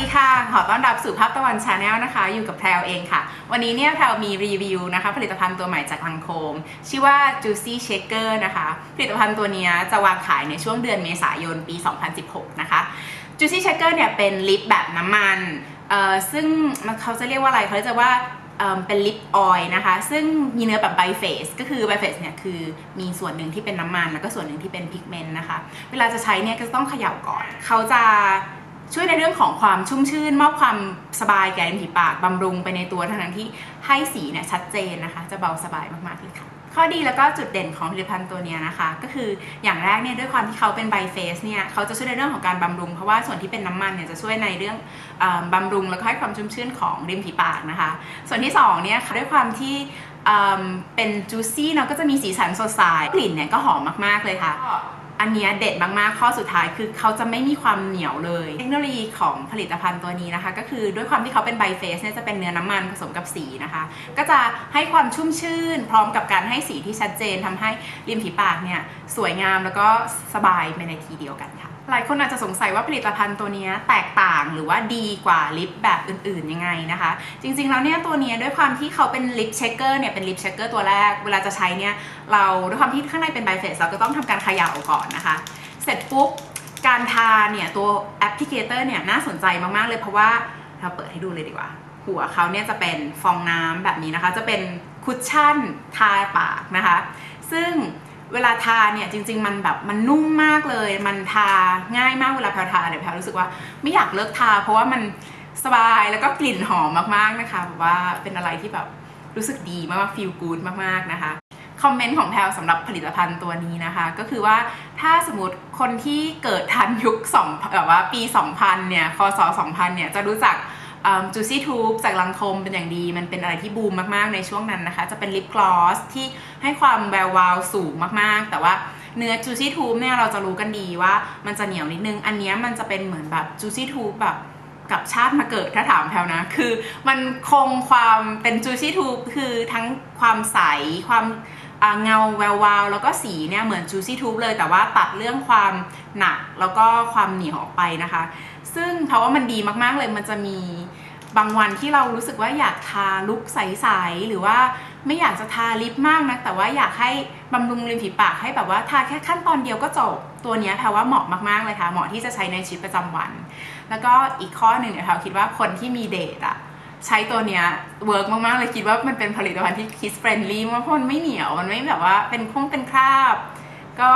ดีค่ะ ขอต้อนรับสู่ภาพตะวันชาแนลนะคะ อยู่กับแพรวเองค่ะ วันนี้เนี่ยแพรวมีรีวิวนะคะ ผลิตภัณฑ์ตัวใหม่จากลังโคม ชื่อว่า Juicy Shaker นะคะ ผลิตภัณฑ์ตัวนี้จะวางขายในช่วงเดือนเมษายนปี 2016 นะคะ Juicy Shaker เนี่ยเป็นลิปแบบน้ำมัน เอ่อ ซึ่งมันเขาจะเรียกว่าอะไรเขาจะว่าเอิ่มเป็นลิปออยล์นะคะ ซึ่งมีเนื้อแบบไบเฟสก็คือไบเฟสเนี่ยคือมีส่วนหนึ่งที่เป็นน้ำมัน แล้วก็ส่วนหนึ่งที่เป็นพิกเมนต์นะคะ เวลาจะใช้เนี่ยก็จะต้องเขย่าก่อน เขาจะ ช่วยในเรื่องของความชุ่มชื่นมอบความสบายแก่ริมฝีปากบำรุงไปในตัวทั้งนั้นที่ให้สีเนี่ยชัดเจนนะคะ จะเบาสบายมากๆเลยค่ะข้อดีแล้วก็จุดเด่นของผลิตภัณฑ์ตัวเนี้ยนะคะ ก็คืออย่างแรกเนี่ยด้วยความที่เขาเป็นไบเฟสเนี่ยเขาจะช่วยในเรื่องของการบำรุง เพราะว่าส่วนที่เป็นน้ำมันเนี่ยจะช่วยในเรื่องเอ่อบำรุงแล้วก็ให้ความชุ่มชื่นของริมฝีปากนะคะ ส่วนที่สองเนี่ยค่ะด้วยความที่เอิ่มเป็นจูซี่เนาะก็จะมีสีสันสดใสกลิ่นเนี่ยก็หอมมากๆเลยค่ะ อันเนี้ยเด็ดมากๆ ข้อสุดท้ายคือเขาจะไม่มีความเหนียวเลย เทคโนโลยีของผลิตภัณฑ์ตัวนี้นะคะ ก็คือด้วยความที่เขาเป็นไบเฟสเนี่ยจะเป็นเนื้อน้ำมันผสมกับสีนะคะ ก็จะให้ความชุ่มชื่น พร้อมกับการให้สีที่ชัดเจนทำให้ริมฝีปากเนี่ยสวยงามแล้วก็สบายไปในทีเดียวกันค่ะ หลายคนอาจจะสงสัยว่าผลิตภัณฑ์ตัวนี้แตกต่างหรือว่าดีกว่าลิปแบบอื่นๆยังไงนะคะ จริงๆแล้วเนี่ยตัวนี้ด้วยความที่เขาเป็นลิปเชคเกอร์เนี่ยเป็นลิปเชคเกอร์ตัวแรก เวลาจะใช้เนี่ยเราด้วยความที่ข้างในเป็นไบเฟสเราก็ต้องทำการเขย่าก่อนนะคะ เสร็จปุ๊บการทาเนี่ยตัวแอปพลิเคเตอร์เนี่ยน่าสนใจมากๆเลยเพราะว่าเราเปิดให้ดูเลยดีกว่า หัวเขาเนี่ยจะเป็นฟองน้ำแบบนี้นะคะ จะเป็นคุชชั่นทาปากนะคะ ซึ่ง เวลาทาเนี่ยจริง ๆ มันแบบมันนุ่มมากเลย มันทาง่ายมากเวลาแพลทาเนี่ยแพลรู้สึกว่าไม่อยากเลิกทา เพราะว่ามันสบายแล้วก็กลิ่นหอมมากๆนะคะแบบว่าเป็นอะไรที่แบบรู้สึกดีมากๆฟีลกู๊ดมากๆนะคะคอมเมนต์ของแพลสำหรับผลิตภัณฑ์ตัวนี้นะคะ ก็คือว่าถ้าสมมติคนที่เกิดทันยุค2แบบว่าปี 2000 เนี่ยคศ2000 เนี่ยจะรู้จัก จูซี่ทูบจากลังคมเป็นอย่างดี มันเป็นอะไรที่บูมมากๆในช่วงนั้นนะคะ จะเป็นลิปกลอสที่ให้ความแวววาวสูงมากๆ แต่ว่าเนื้อจูซี่ทูบเนี่ยเราจะรู้กันดีว่ามันจะเหนียวนิดนึง อันนี้มันจะเป็นเหมือนแบบจูซี่ทูบแบบกับชาติมาเกิดถ้าถามแพลนะ คือมันคงความเป็นจูชี่ทูบคือทั้งความใสความเงาแวววาวแล้วก็สีเนี่ยเหมือนจูซี่ทูบเลย แต่ว่าตัดเรื่องความหนักแล้วก็ความเหนียวออกไปนะคะ ซึ่งเพราะว่ามันดีมากๆเลยมันจะมีบางวันที่เรารู้สึกว่าอยากทาลุคใสๆหรือว่าไม่อยากจะทาลิปมากนะแต่ว่าอยากให้บำรุงริมฝีปากให้แบบว่าทาแค่ขั้นตอนเดียวก็จบตัวนี้แพลว่าเหมาะมากๆเลยค่ะเหมาะที่จะใช้ในชีวิตประจำวัน แล้วก็อีกข้อหนึ่งเนี่ยแพลคิดว่าคนที่มีเดทอะใช้ตัวเนี้ยเวิร์กมากๆเลยคิดว่ามันเป็นผลิตภัณฑ์ที่คิสเฟรนลี่มากเพราะมันไม่เหนียวมันไม่แบบว่าเป็นคงเป็นคราบ ก็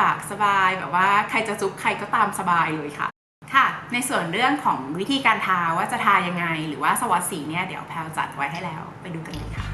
ปากสบายแบบว่าใครจะจุ๊บใครก็ตามสบายเลยค่ะ ในส่วนเรื่องของวิธีการทาว่าจะทายังไง หรือว่าสวัสดสีเนี่ยเดี๋ยวแพลวจัดไว้ให้แล้วไปดูกันเลยค่ะ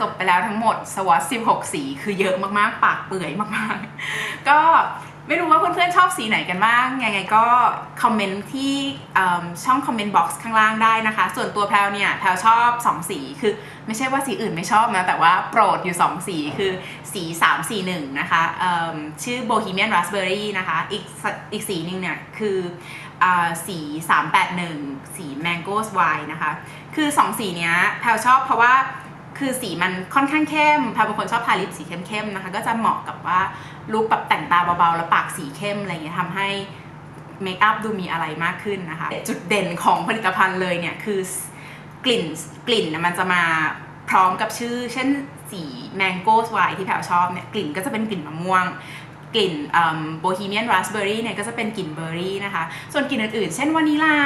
จบไปแล้วทั้งหมดสวอต16 สี คือเยอะมากๆ ปากเปื่อยมากๆ ก็ไม่รู้ว่าเพื่อนๆชอบสีไหนกันบ้าง ยังไงก็คอมเมนต์ที่ช่องคอมเมนต์บ็อกซ์ข้างล่างได้นะคะ ส่วนตัวแพลวเนี่ยแพลวชอบ 2 สีคือไม่ใช่ว่าสีอื่นไม่ชอบนะ แต่ว่าโปรดอยู่ 2 สีคือสี 341 นะคะชื่อ Bohemian Raspberry นะคะ อีกสอีกสีหนึงเนี่ยคืออาสี 381 สี Mangoes Wine นะคะ คือ 2 สีเนี้ยแพลวชอบเพราะว่า คือสีมันค่อนข้างเข้มพาเป็นคนชอบทาลิปสีเข้มๆนะคะ ก็จะเหมาะกับว่าลุคแบบแต่งตาเบาๆ แล้วปากสีเข้มอะไรเงี้ยทำให้เมคอัพดูมีอะไรมากขึ้นนะคะ จุดเด่นของผลิตภัณฑ์เลยเนี่ยคือกลิ่นกลิ่นมันจะมาพร้อมกับชื่อ เช่นสี Mango s w i ที่แพรชอบเนี่ยกลิ่นก็จะเป็นกลิ่นมะม่วง กลิ่นโบฮีเมียนราสเบอร์รี่เนี่ยก็จะเป็นกลิ่นเบอร์รี่นะคะ ส่วนกลิ่นอื่นๆ เช่นวานิลา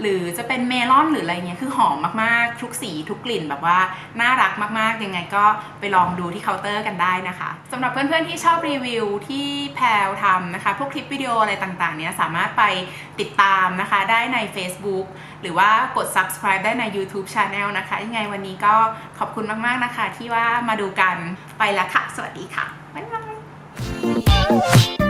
หรือจะเป็นเมลอนหรืออะไรเงี้ยคือหอมมากๆ ทุกสีทุกกลิ่นแบบว่าน่ารักมากๆ ยังไงก็ไปลองดูที่เคาน์เตอร์กันได้นะคะสำหรับเพื่อนๆที่ชอบรีวิวที่แพลวทำนะคะ พวกคลิปวิดีโออะไรต่างๆ เนี้ยสามารถไปติดตามนะคะได้ใน Facebook หรือว่ากด subscribe ได้ใน YouTube Channel นะคะ ยังไงวันนี้ก็ขอบคุณมากๆนะคะ ที่ว่ามาดูกันไปแล้วค่ะ สวัสดีค่ะ บ๊ายบาย Oh,